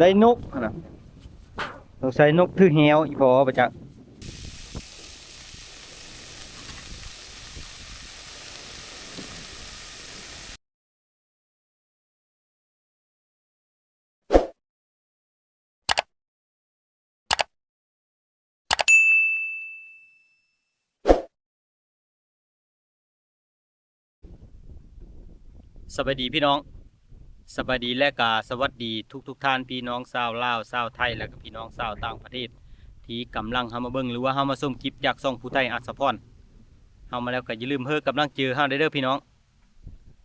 ได้นกอะนะต้องใส่นกถือแหวอีพอประจักษ์สวัสดีพี่น้อง สวัสดีและกาสวัสดีทุกทุกท่านพี่น้องชาวลาวชาวไทยและก็พี่น้องชาวต่างประเทศ ที่กำลังเฮามาเบิ่งหรือว่าเฮามาชมคลิปจากช่องผู้ไทยอัศพรเฮามาแล้วก็อย่าลืมเฮอกำลังเจอเฮาได้เด้อพี่น้อง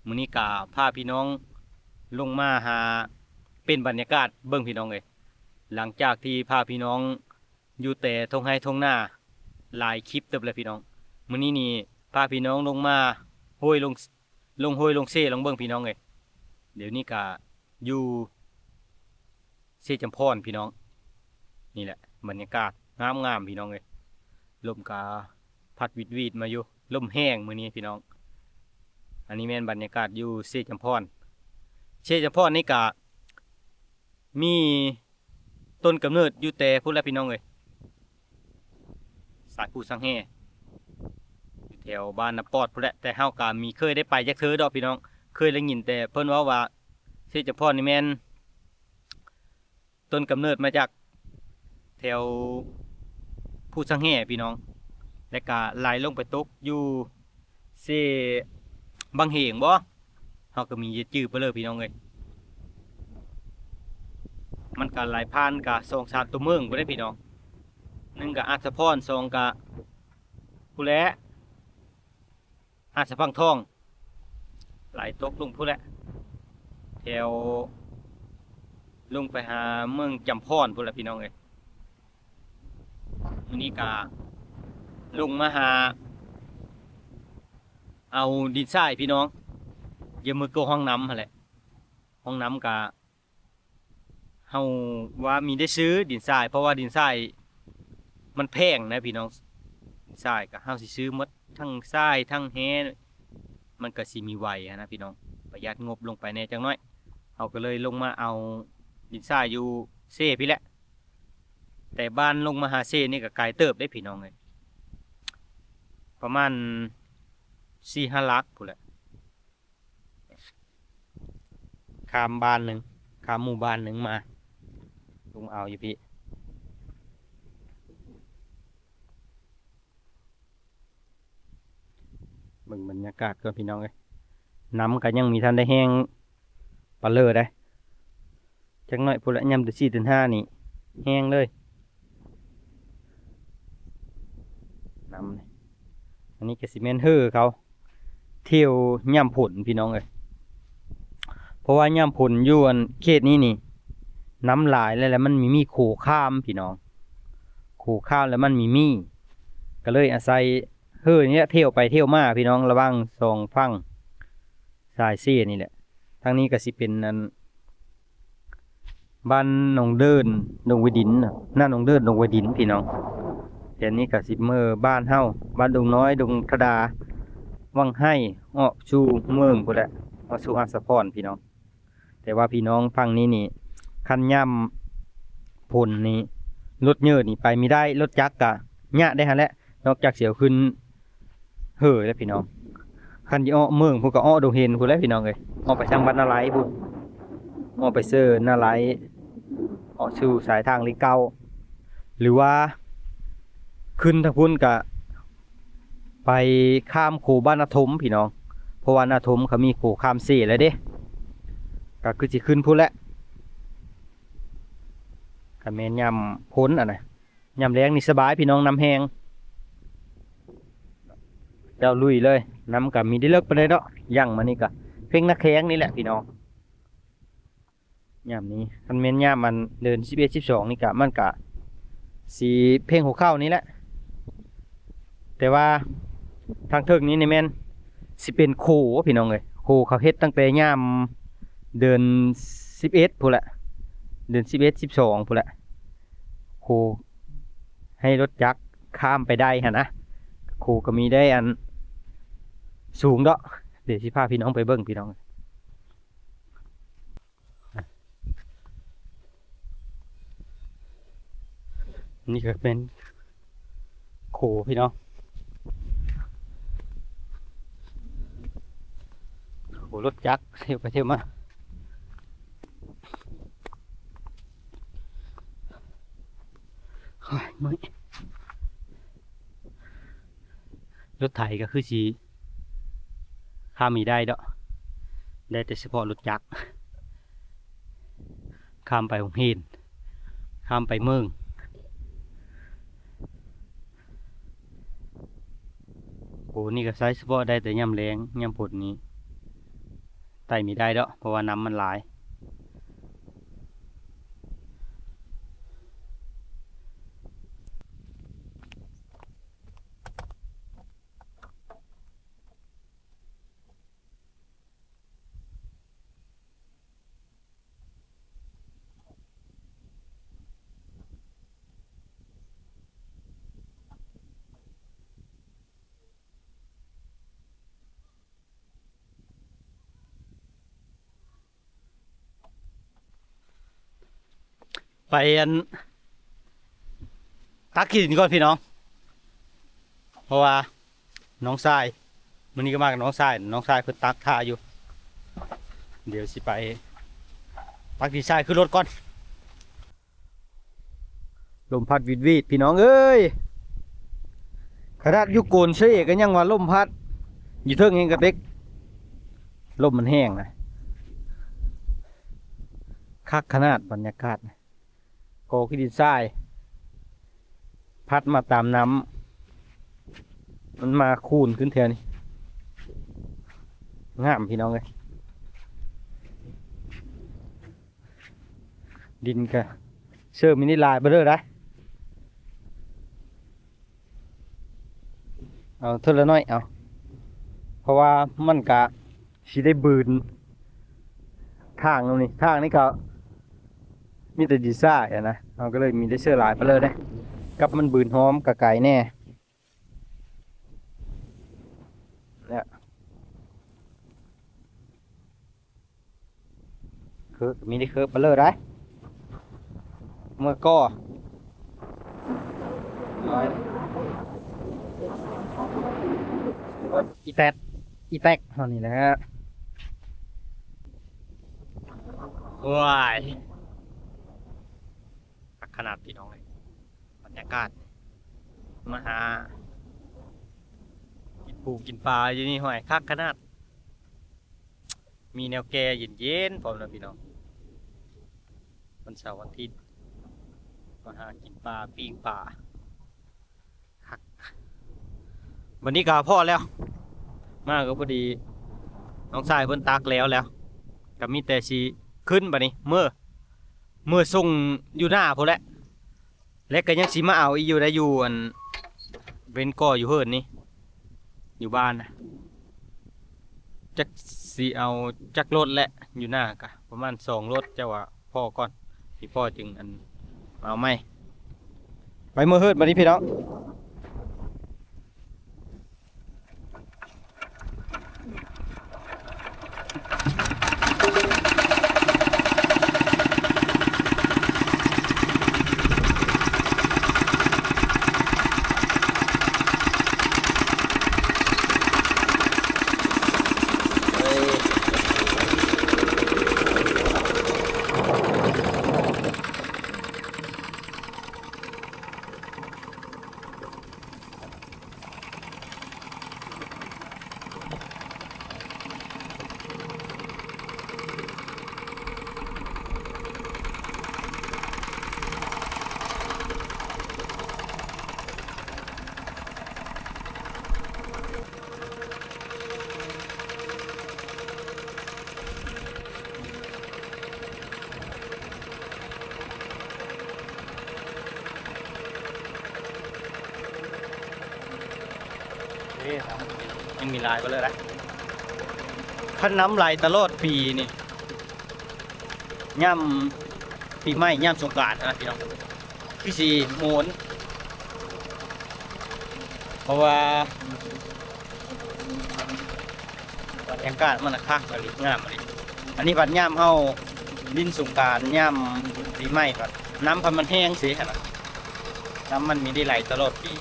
มื้อนี้กาพาพี่น้องลงมาหาเป็นบรรยากาศเบิ่งพี่น้องเลยหลังจากที่พาพี่น้องอยู่แต่ทงไห้ทงหน้าหลายคลิปเติบเลยพี่น้องมื้อนี้นี่พาพี่น้องลงมาห้วยลงลงห้วยลงเซ่ลงเบิ่งพี่น้องเลย เดี๋ยวนี้ก็อยู่เซจำพรพี่น้อง นี่แหละบรรยากาศงามงามพี่น้องเลยลมกาพัดวิดวีดมาอยู่ลมแห้งมือนี้พี่น้อง อันนี้แม่นบรรยากาศอยู่เซจำพรเซจำพรนี่กะมีต้นกำเนิดอยู่แต่พูดแล้วพี่น้องเลยสายผู้สังแหย่แถวบ้านนาปอดพูดแหละแต่เฮากามีเคยได้ไปจักเธอดอกพี่น้อง เคยได้ยินแต่เพิ่นว่าว่าเสจพ่อนี่แม่นต้นกำเนิดมาจากแถวผู้สังแห่พี่น้อง และก็ไหลลงไปตกอยู่เซบางเหงบ่เฮาก็มีจื้อไปเลยพี่น้องเอ้ยมันก็ไหลผ่านกะสองสามตัวเมืองบ่ได้พี่น้องหนึ่งกะอาจสะพรสองกะผู้แลอาจสะพังทอง ไหลตกลุงพู้นแหละแถวลุงไปหาเมืองจำพรพู้นแหละพี่น้องเอ้ยวันนี้กาลุงมาหา เอาดินทรายพี่น้องเยมมือโกห้องน้ำแหละห้องน้ำกาเฮาว่ามีได้ซื้อดินทราย เพราะว่าดินทรายมันแพงนะพี่น้องดินทรายก็เฮาสิซื้อมดทั้งทรายทั้งแฮ มันก็สิมีไวอะนะพี่น้องประหยัดงบลงไปแน่จังน้อยเอาก็เลยลงมาเอาดินทรายอยู่เซ่พี่แหละ แต่บ้านลงมาหาเซ่นี่ก็ไกลเติบได้พี่น้องเลยประมาณสี่ห้าลักพูนแหละข้ามบ้านหนึ่งข้ามหมู่บ้านหนึ่งมาลงเอาอยู่พี่ เบิ่งบรรยากาศก่อนพี่น้องเอ้ยน้ำก็ยังมีท่านได้แห้งปลาเลอได้จักหน่อยพุ่นละยำตัวสี่ถึงห้านี่แห้งเลยน้ำนี่อันนี้ก็สิเมนเฮอร์เขาเที่ยวย่ำผลพี่น้องเอ้ยเพราะว่าย่ำผลยู่อันเขตนี้นี่น้ำหลายแล้วแหละมันมีมีโขข้ามพี่น้องโขข้ามแล้วมันมีมีก็เลยอาศัย เฮ้ยเนี่ยเที่ยวไปเที่ยวมาพี่น้องระวังสองฟังสายเสียนี่แหละทางนี้ก็สิเป็นนันบ้านหนองเดินดงวดินน่ะหน้าหนองเดินดงวดินพี่น้องแต่นี้ก็สิเมื่อบ้านเฮาบ้านดงน้อยดงธดา วังให้ออกชูเมืองพุ่นแหละออกสู่อาสะพรพี่น้อง แต่ว่าพี่น้องฟังนี้นี่คันย่ำพลนี่รถเยอะนี่ไปไม่ได้รถจักรกะยะได้ฮะแหละนอกจากเสียวขึ้น เฮ้ยแล้วพี่น้องคันยี่อ้อเมืองพวกก็อ้อดงเห็นพูดแล้วพี่น้องเลยอ้อไปทางบ้านนาไลพูดออไปเซอร์นาไลอ้อสู่สายทางลิเกาหรือว่า ขึ้นทางพุ่นกะไปข้ามโขบ้านนาทมพี่น้อง เพราะว่านาทมเขามีโขข้ามเสีแล้วเด้ก็คือสิขึ้นพุ่นแหละคันแม่นยำพ้นอะนะยำแรงนี่สบายพี่น้องน้ำแหง จ้าลุยเลยน้ำกับมีได้เลิกไปเลยเนาะย่างมานี่กะเพ่งนักแข้งนี่แหละพี่น้องย่ามนี้คันเมนย่ามมันเดินสิบเอ็ดสิบสองนี่กะมันกะสีเพ่งหัวเข้านี่แหละ แต่ว่าทางเทิงนี้ในแมนสิเป็นโคพี่น้องเลยโคเขาเฮ็ดตั้งแต่ย่ามเดินสิบเอ็ดพูละเดินสิบเอ็ดสิบสองพูละโคให้รถยักษ์ข้ามไปได้ฮะนะครูก็มีได้อัน สูงเนาะเดี๋ยวสิพาพี่น้องไปเบิ้งพี่น้องนี่ก็เป็นโขพี่น้องโขรถจักรเที่ยวไปเที่ยวมาโอ้ยมื่อรถไถก็คือสี ข้ามมีได้ด้อได้แต่เฉพาะรถจักรข้ามไปหงหินข้ามไปเมืองโอ้นี่ก็ใช้เฉพาะได้แต่ย่ำแรงย่ำผดนี้ไต่ไม่ได้ดอกเพราะว่าน้ำมันหลาย ไปอันตักขี้ดินก่อนพี่น้อง เพราะว่าน้องทรายมันนี้ก็มากับน้องทรายน้องทรายเพิ่นตักท่าอยู่ เดี๋ยวสิไปตักดีทรายขึ้นรถก่อนลมพัดวิดวีดพี่น้องเอ้ยขนาดยุโกนเสยก็ยังว่าลมพัด อยู่เทิงเองกระเต็กลมมันแห้งนะคักขนาดบรรยากาศนะ กขี้ดินทราย พัดมาตามน้ำมันมาคูนขึ้นเทียนี่งามพี่น้องเลยดินกะเชื่อมินิลายเบอร์ได้เอาเท่าละน้อยเอาเพราะว่ามันกะสิได้บืนทางตรงนี้ทางนี้ก็มีแต่ดีซ่าอะนะ เราก็เลยมีได้เสื้อหลายไปเลยได้กับมันบืนหอมกับไก่แน่เนี่ยคือมีได้คือไปเลยได้เมื่อก็อีแตดอีแตกเท่านี้แหละว้าย นาดพี่น้องเลยบรรยากาศมาหา กินปูกินปลาอยู่นี่ห่วยคักขนาด มีแนวแก่เย็นๆพร้อมนะพี่น้องวันเสาร์วันอาทิตย์มาหากินปลาปิ้งปลาคักวันนี้กาพ่อแล้ว มากก็พอดีน้องชายเพิ่นตักแล้วแล้วก็มีแต่ชีขึ้นบัดนี้เมื่อเมื่อส่งอยู่หน้าพอแหละ และก็ยังสิมาเอาอีอยู่ได้อยู่อันเว้นก่ออยู่เฮิรนนี่อยู่บ้านนะจักสีเอาจักรถและอยู่หน้ากะประมาณสองรถเจ้าว่าพ่อก่อนที่พ่อจึงอันเอาไม่ไปเมื่อเฮิรนมานี้พี่น้อง นี่ครับยังมีลายไปเลยนะขันน้ำไหลตลอดปีนี่ย่ำปีใหม่ย่ำสงกรานต์นะพี่น้องพี่สีโมนเพราะว่าบรรยากาศมันนะคักอะไรงามอะไรอันนี้บัดย่ำเฮาดินสงการย่ำปีใหม่บัดน้ำพันมันแห้งสิฮะนะน้ำมันมีได้ไหลตลอดปี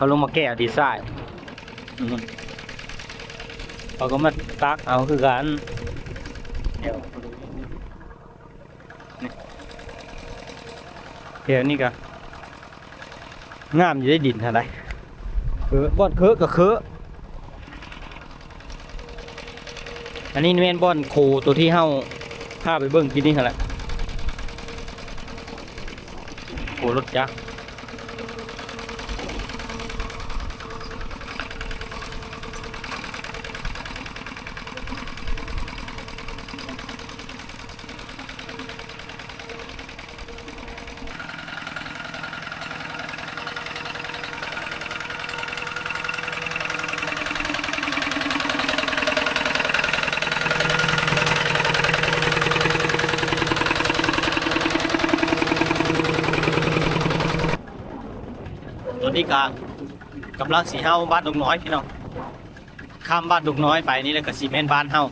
เขาลงมาแก้ดีไซน์เขาก็มาตักเอาคือกันเดี๋ยวนี่เดี๋ยวนี่ก็งามอยู่ได้ดินเท่าไรเคือบ่อนเคือก็เคืออันนี้แม่นบ่อนโคตัวที่เฮาพาไปเบิ่งกินนี่หั่นแหละโครถจักร ตัวนี้ก็กำลังสีเฮาบ้านดงน้อยพี่น้องข้ามบ้านดงน้อยไปนี่แล้วก็สีเมนบ้านเฮา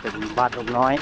เป็นบ้า น้อย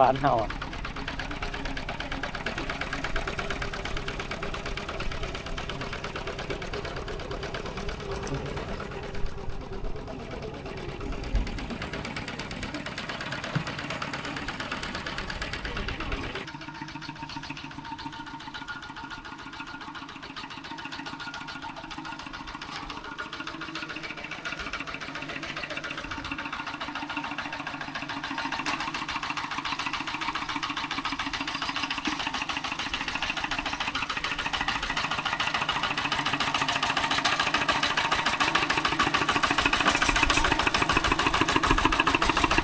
บ้านเฮาอะ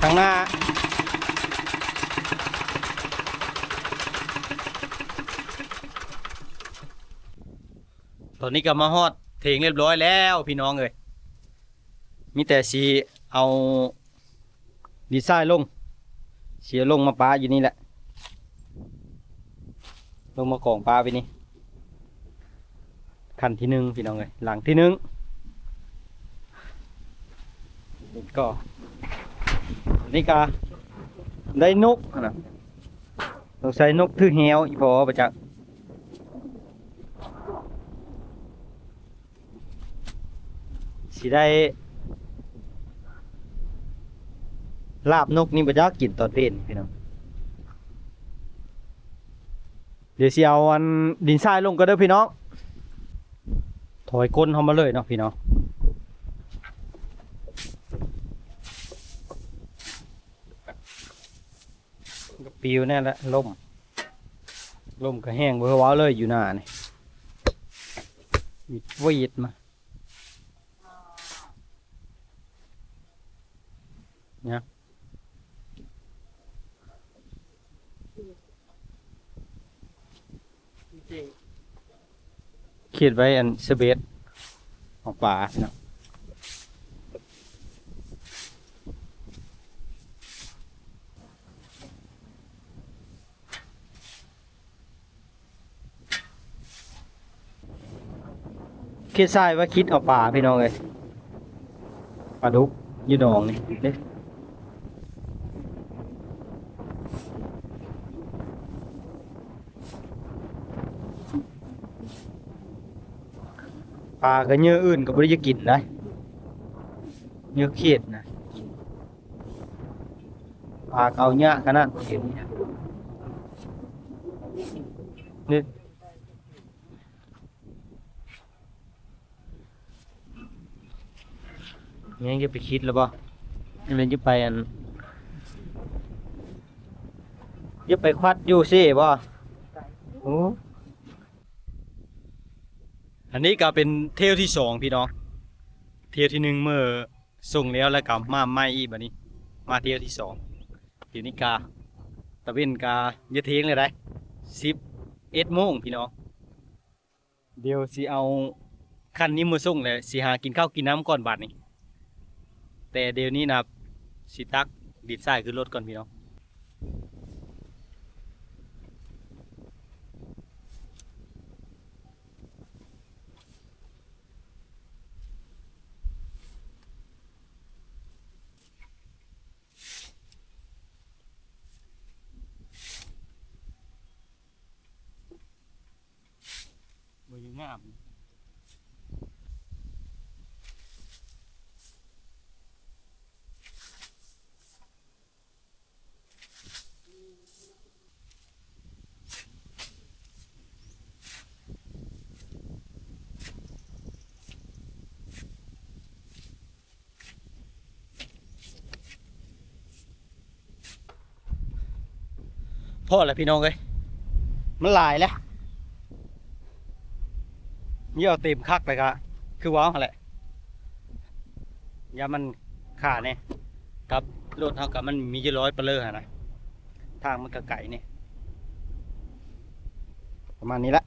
ข้างหน้า ตอนนี้ก็มาฮอดเถงเรียบร้อยแล้วพี่น้องเอ้ยมีแต่สีเอาดีไซน์ลงเสียลงมาปลาอยู่นี่แหละ ลงมากองปลาไปนี่ขั้นที่หนึ่งพี่น้องเลยหลังที่หนึ่งก็ นี่กาได้นกนะต้องใส่นกทื่อเหวอีพอประจักษ์สิได้ ลาบนกนี่บ่อยากกินตอนเป็นพี่น้องเดี๋ยวสิเอาอันดินทรายลงก็เด้อพี่น้องถอยก้นเข้ามาเลยเนาะพี่น้อง ก็ ปิวแน่ละล่มล่มก็แห้งเบอร์ว้าเลยอยู่หน้านี่วิดวีดมาเนี่ยเขียนไว้อันสเบสของป่าเนาะ เขียนทรายว่าคิดเอาป่าพี่น้องเลยปลาดุกยืดองนี่เด้ปลาก็เนื้ออื่นก็บ่ได้จะกินได้เนื้อเขียดนะปลาเอาเนื้อขนาดเห็นเนี่ยนี่ ยังจะไปคิดแล้วบ่ยังจะไปอันจะไปควัดอยู่ซิบ่โอ้อันนี้ก็เป็นเที่ยวที่สองพี่น้อง เที่ยวที่หนึ่งเมื่อส่งแล้วแล้วก็มาใหม่อีกบัดนี้ มาเที่ยวที่สองเดี๋ยวนี้กาตะเวนกาเยอะเทงเลยได้สิบเอ็ดโมงพี่น้อง เดี๋ยวสิเอาคันนี้มาส่งเลยสิหากินข้าวกินน้ำก่อนบัดนี้ แต่เดี๋ยวนี้นะครับสิตักดิดทรายขึ้นรถก่อนพี่น้องมืองาม อแหละพี่น้องเลยมันหลายแล้วนี่เอาเต็มคักเลยก็คือว้าวหะแหละยามันขาดเนี่ยกับรถเท่ากับมันมีจร้อยเปลือขนะทางมันกระไก่เนี่ยประมาณนี้ละ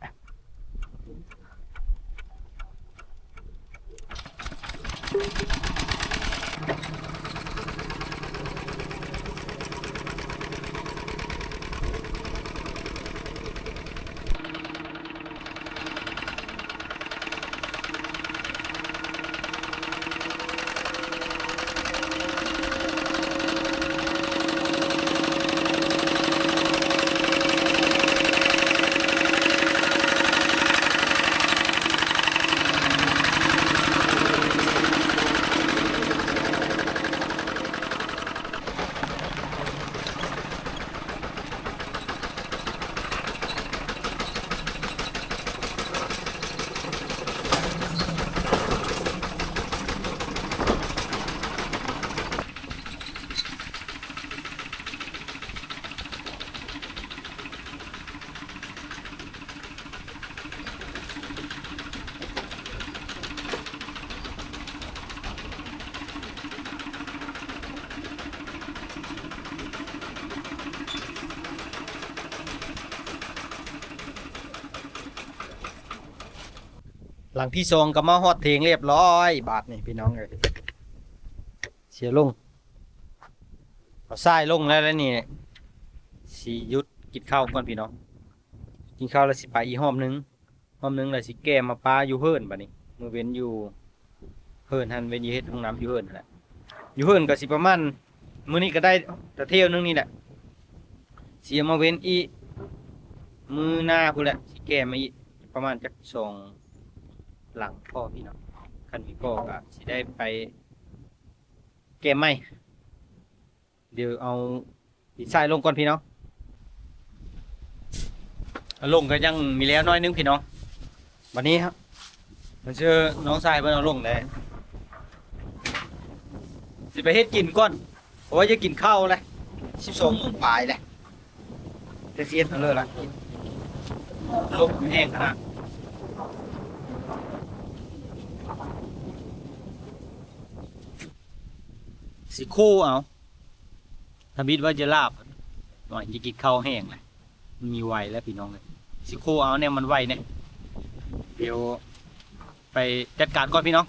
หลังที่สองก็มาฮอดเทงเรียบร้อย บาทนี่พี่น้องเอ้ยเสียลงเอาทรายลงแล้วแล้วนี่สิยุดกินข้าวก่อนพี่น้อง กินข้าวแล้วสิไปอีห้อมหนึงห้อมหนึงแล้วสิแก้มาปลาอยู่เฮิร์นบัดนี้มือเว้นอยู่เฮิร์นหันเว้นอยู่เฮ็ดห้องน้ำอยู่เฮิรนนั่นแหละอยู่เฮิร์นก็สิประมาณมื้อนี้ก็ได้แต่เที่ยวหนึงนี่แหละสิเอามาเว้นอีมือหน้าพุ่นแหละสิแก้มาอีประมาณจักสอง หลังพ่อพี่น้องคันมีพ่อก็สิได้ไปเกมไม่เดี๋ยวเอาดีไซน์ลงก่อนพี่น้องลงก็ยังมีแล้วน้อยนึงพี่น้องวันนี้ครับเราเจอน้องชายเพิ่นเอาลงเลยสิไปเฮ็ดกินก่อนเพราะว่าจะกินข้าวเลยสิบสองโมงปลายเลยจะเสียนเอาเลยละลมแห้งขนาด สิคู่เอาถ้าบิดว่าจะลาบหน่อยจะกินข้าวแห้งเลยมันมีไวแล้วพี่น้องเลยสิคู่เอาเนี่ยมันไวเนี่ยเดี๋ยวไปจัดการก่อนพี่น้อง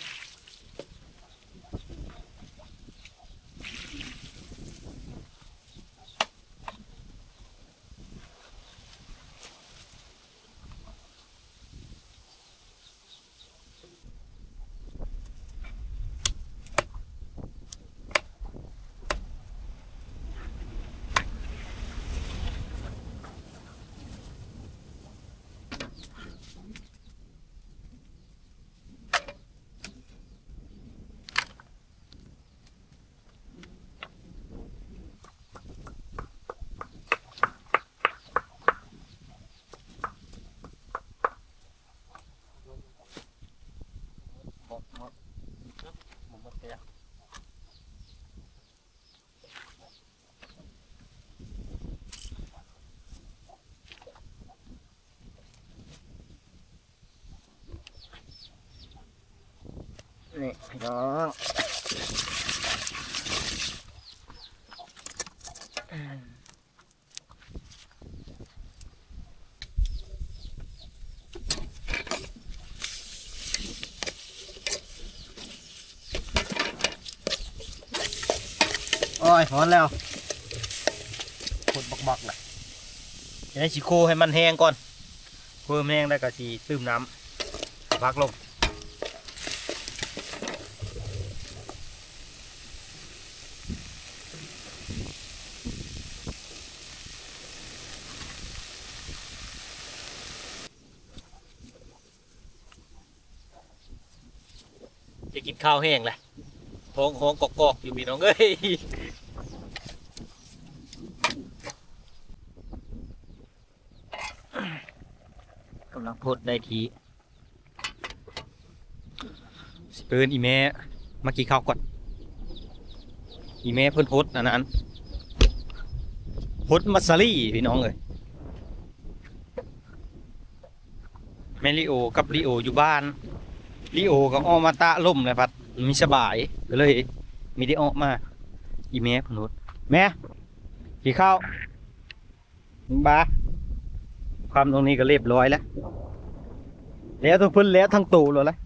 นี่พี่น้องโอ้ยหอนแล้วกดบักๆเลยจะได้ชิโคให้มันแห้งก่อนเพิ่มแห้งได้วก็สีตื้มน้ำพักลง นข้าวแห้งแหละท้องห้องกอกๆอยู่พี่น้องเอ้ยกำลังพดได้ทีสเปินอีแม่มากินข้าวก่อนอีแม่เพิ่นพดอันนั้นพดมัสซารี่พี่น้องเอ้ยแม่ลิโอกับลิโออยู่บ้าน ลิโอกับออมาตะล่มเลยพัดมีสบายก็เลยมีได้ออกมาอีแม่พนุษแม่กี่ข้าวบาความตรงนี้ก็เรียบร้อยแล้ว แล้วทั้งพื้นแล้วทั้งตูเลยละ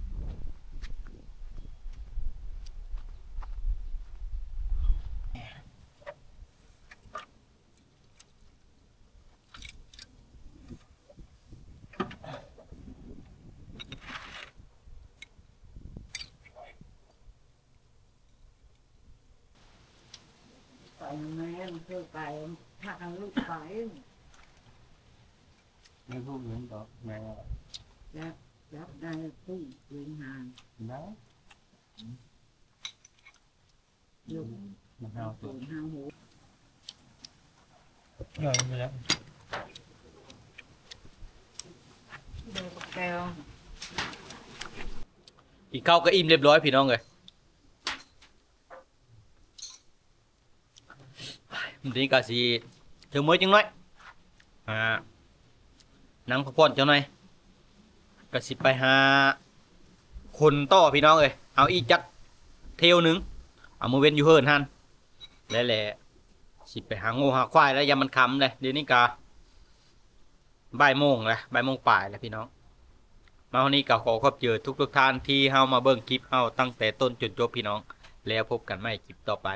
ไปแม่เพื่อไปพาลูกไป ไม่พูดเหมือนบอกแม่แล้วรับได้ตุ้งเลี้ยงหางนะลูกมันเอาตูนหางหูเออไปแล้วเดินแก้วอีกข้าก็อิ่มเรียบร้อยพี่น้องเลยมันนี้ก็สิถึงมื้อจังน้อยอ่า นั่งพักผ่อนจังหน่อยก็สิไปหา คนต่อพี่น้องเลยเอาอีจักเที่ยวหนึ่งเอามือเว้นอยู่เฮิรนฮันแล้วแหละสิไปหางูหาควายแล้วยามมันคำเลยเดี๋ยวนี้กาบ่ายโมงเลยบ่ายโมงปลายแล้วพี่น้อง มาวันนี้ก็ขอขอบเจอทุกทุกท่านที่เฮามาเบิ่งคลิปเฮาตั้งแต่ต้นจนจบพี่น้อง แล้วพบกันใหม่คลิปต่อไป